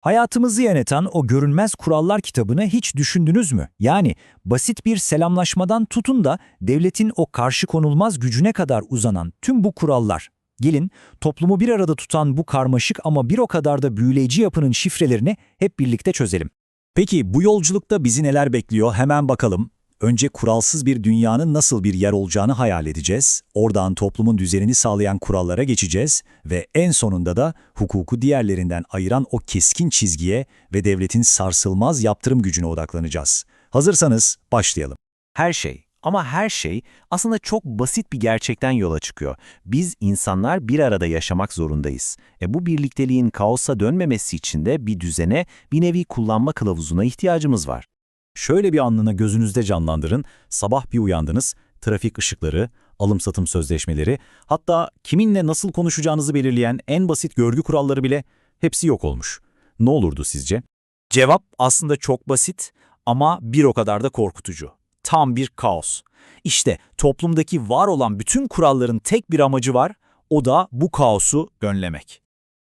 Hayatımızı yöneten o görünmez kurallar kitabını hiç düşündünüz mü? Yani basit bir selamlaşmadan tutun da devletin o karşı konulmaz gücüne kadar uzanan tüm bu kurallar. Gelin toplumu bir arada tutan bu karmaşık ama bir o kadar da büyüleyici yapının şifrelerini hep birlikte çözelim. Peki bu yolculukta bizi neler bekliyor hemen bakalım. Önce kuralsız bir dünyanın nasıl bir yer olacağını hayal edeceğiz. Oradan toplumun düzenini sağlayan kurallara geçeceğiz ve en sonunda da hukuku diğerlerinden ayıran o keskin çizgiye ve devletin sarsılmaz yaptırım gücüne odaklanacağız. Hazırsanız başlayalım. Her şey ama her şey aslında çok basit bir gerçekten yola çıkıyor. Biz insanlar bir arada yaşamak zorundayız. E bu birlikteliğin kaosa dönmemesi için de bir düzene, bir nevi kullanma kılavuzuna ihtiyacımız var. Şöyle bir anlına gözünüzde canlandırın. Sabah bir uyandınız, trafik ışıkları, alım-satım sözleşmeleri, hatta kiminle nasıl konuşacağınızı belirleyen en basit görgü kuralları bile hepsi yok olmuş. Ne olurdu sizce? Cevap aslında çok basit ama bir o kadar da korkutucu. Tam bir kaos. İşte toplumdaki var olan bütün kuralların tek bir amacı var, o da bu kaosu önlemek.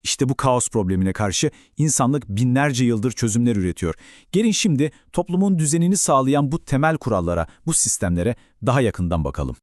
İşte bu kaos problemine karşı insanlık binlerce yıldır çözümler üretiyor. Gelin şimdi toplumun düzenini sağlayan bu temel kurallara, bu sistemlere daha yakından bakalım.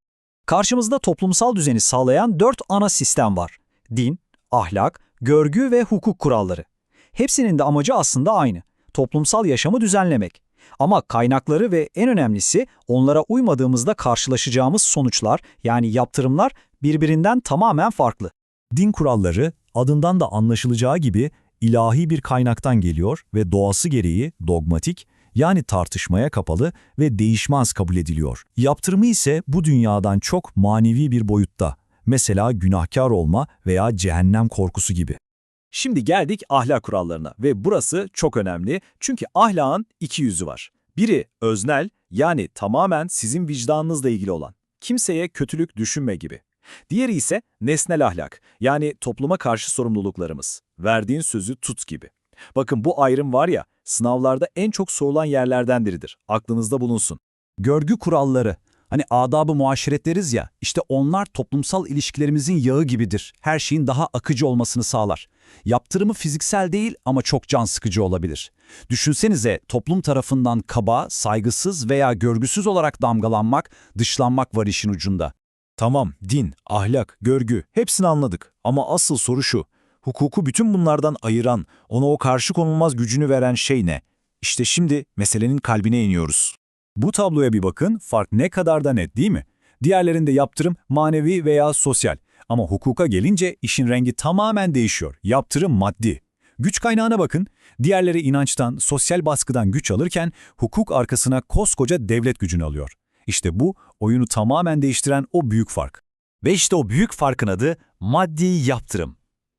Karşımızda toplumsal düzeni sağlayan dört ana sistem var. Din, ahlak, görgü ve hukuk kuralları. Hepsinin de amacı aslında aynı. Toplumsal yaşamı düzenlemek. Ama kaynakları ve en önemlisi onlara uymadığımızda karşılaşacağımız sonuçlar yani yaptırımlar birbirinden tamamen farklı. Din kuralları adından da anlaşılacağı gibi ilahi bir kaynaktan geliyor ve doğası gereği dogmatik yani tartışmaya kapalı ve değişmez kabul ediliyor. Yaptırımı ise bu dünyadan çok manevi bir boyutta. Mesela günahkar olma veya cehennem korkusu gibi. Şimdi geldik ahlak kurallarına ve burası çok önemli çünkü ahlakın iki yüzü var. Biri öznel yani tamamen sizin vicdanınızla ilgili olan, kimseye kötülük düşünme gibi. Diğeri ise nesnel ahlak, yani topluma karşı sorumluluklarımız, verdiğin sözü tut gibi. Bakın bu ayrım var ya, sınavlarda en çok sorulan yerlerden biridir. Aklınızda bulunsun. Görgü kuralları, hani adab-ı muaşeret deriz ya, işte onlar toplumsal ilişkilerimizin yağı gibidir. Her şeyin daha akıcı olmasını sağlar. Yaptırımı fiziksel değil ama çok can sıkıcı olabilir. Düşünsenize toplum tarafından kaba, saygısız veya görgüsüz olarak damgalanmak, dışlanmak var işin ucunda. Tamam, din, ahlak, görgü hepsini anladık ama asıl soru şu. Hukuku bütün bunlardan ayıran, ona o karşı konulmaz gücünü veren şey ne? İşte şimdi meselenin kalbine iniyoruz. Bu tabloya bir bakın, fark ne kadar da net değil mi? Diğerlerinde yaptırım manevi veya sosyal. Ama hukuka gelince işin rengi tamamen değişiyor. Yaptırım maddi. Güç kaynağına bakın. Diğerleri inançtan, sosyal baskıdan güç alırken hukuk arkasına koskoca devlet gücünü alıyor. İşte bu oyunu tamamen değiştiren o büyük fark. Ve işte o büyük farkın adı maddi yaptırım.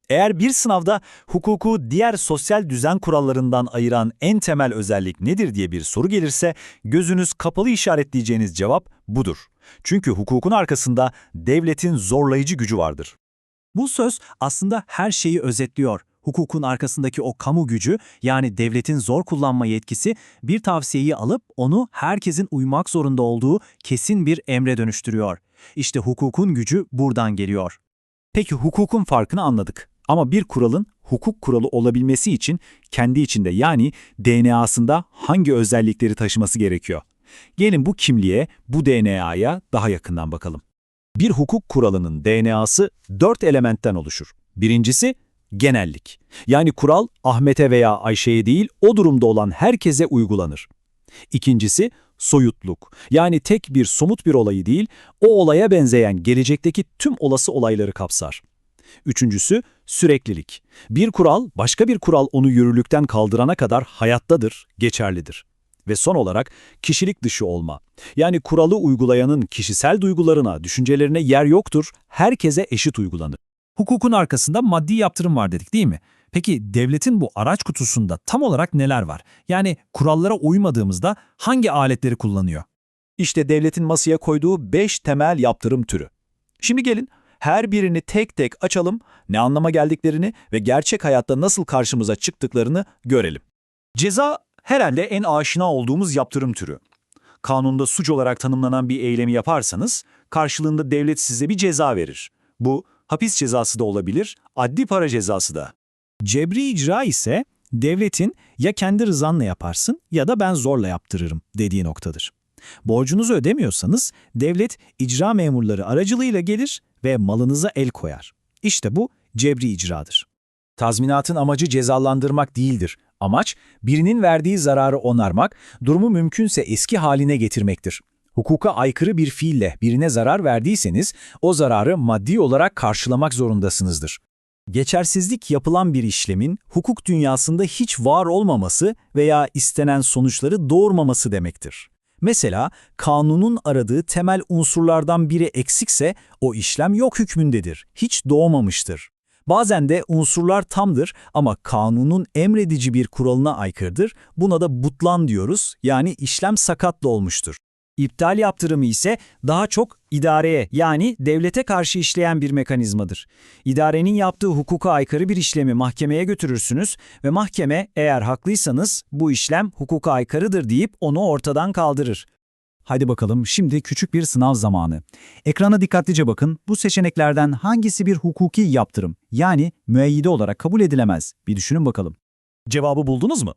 Eğer bir sınavda hukuku diğer sosyal düzen kurallarından ayıran en temel özellik nedir diye bir soru gelirse gözünüz kapalı işaretleyeceğiniz cevap budur. Çünkü hukukun arkasında devletin zorlayıcı gücü vardır. Bu söz aslında her şeyi özetliyor. Hukukun arkasındaki o kamu gücü yani devletin zor kullanma yetkisi bir tavsiyeyi alıp onu herkesin uymak zorunda olduğu kesin bir emre dönüştürüyor. İşte hukukun gücü buradan geliyor. Peki hukukun farkını anladık. Ama bir kuralın hukuk kuralı olabilmesi için kendi içinde yani DNA'sında hangi özellikleri taşıması gerekiyor? Gelin bu kimliğe, bu DNA'ya daha yakından bakalım. Bir hukuk kuralının DNA'sı dört elementten oluşur. Birincisi genellik. Yani kural Ahmet'e veya Ayşe'ye değil o durumda olan herkese uygulanır. İkincisi soyutluk. Yani tek bir somut bir olayı değil, o olaya benzeyen gelecekteki tüm olası olayları kapsar. Üçüncüsü süreklilik. Bir kural başka bir kural onu yürürlükten kaldırana kadar hayattadır, geçerlidir. Ve son olarak kişilik dışı olma. Yani kuralı uygulayanın kişisel duygularına, düşüncelerine yer yoktur, herkese eşit uygulanır. Hukukun arkasında maddi yaptırım var dedik değil mi? Peki devletin bu araç kutusunda tam olarak neler var? Yani kurallara uymadığımızda hangi aletleri kullanıyor? İşte devletin masaya koyduğu 5 temel yaptırım türü. Şimdi gelin her birini tek tek açalım, ne anlama geldiklerini ve gerçek hayatta nasıl karşımıza çıktıklarını görelim. Ceza herhalde en aşina olduğumuz yaptırım türü. Kanunda suç olarak tanımlanan bir eylemi yaparsanız karşılığında devlet size bir ceza verir. Bu hapis cezası da olabilir, adli para cezası da. Cebri icra ise devletin ya kendi rızanla yaparsın ya da ben zorla yaptırırım dediği noktadır. Borcunuzu ödemiyorsanız devlet icra memurları aracılığıyla gelir ve malınıza el koyar. İşte bu cebri icradır. Tazminatın amacı cezalandırmak değildir. Amaç, birinin verdiği zararı onarmak, durumu mümkünse eski haline getirmektir. Hukuka aykırı bir fiille birine zarar verdiyseniz, o zararı maddi olarak karşılamak zorundasınızdır. Geçersizlik yapılan bir işlemin hukuk dünyasında hiç var olmaması veya istenen sonuçları doğurmaması demektir. Mesela kanunun aradığı temel unsurlardan biri eksikse o işlem yok hükmündedir, hiç doğmamıştır. Bazen de unsurlar tamdır ama kanunun emredici bir kuralına aykırıdır. Buna da butlan diyoruz yani işlem sakatlı olmuştur. İptal yaptırımı ise daha çok idareye yani devlete karşı işleyen bir mekanizmadır. İdarenin yaptığı hukuka aykırı bir işlemi mahkemeye götürürsünüz ve mahkeme eğer haklıysanız bu işlem hukuka aykırıdır deyip onu ortadan kaldırır. Haydi bakalım şimdi küçük bir sınav zamanı. Ekrana dikkatlice bakın. Bu seçeneklerden hangisi bir hukuki yaptırım yani müeyyide olarak kabul edilemez? Bir düşünün bakalım. Cevabı buldunuz mu?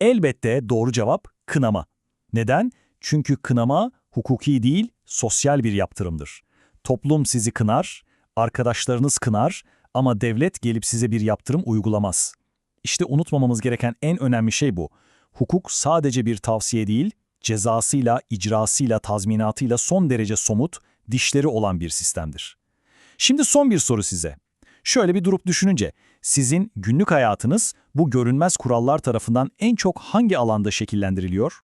Elbette doğru cevap kınama. Neden? Çünkü kınama hukuki değil, sosyal bir yaptırımdır. Toplum sizi kınar, arkadaşlarınız kınar ama devlet gelip size bir yaptırım uygulamaz. İşte unutmamamız gereken en önemli şey bu. Hukuk sadece bir tavsiye değil, cezasıyla, icrasıyla, tazminatıyla son derece somut, dişleri olan bir sistemdir. Şimdi son bir soru size. Şöyle bir durup düşününce, sizin günlük hayatınız bu görünmez kurallar tarafından en çok hangi alanda şekillendiriliyor?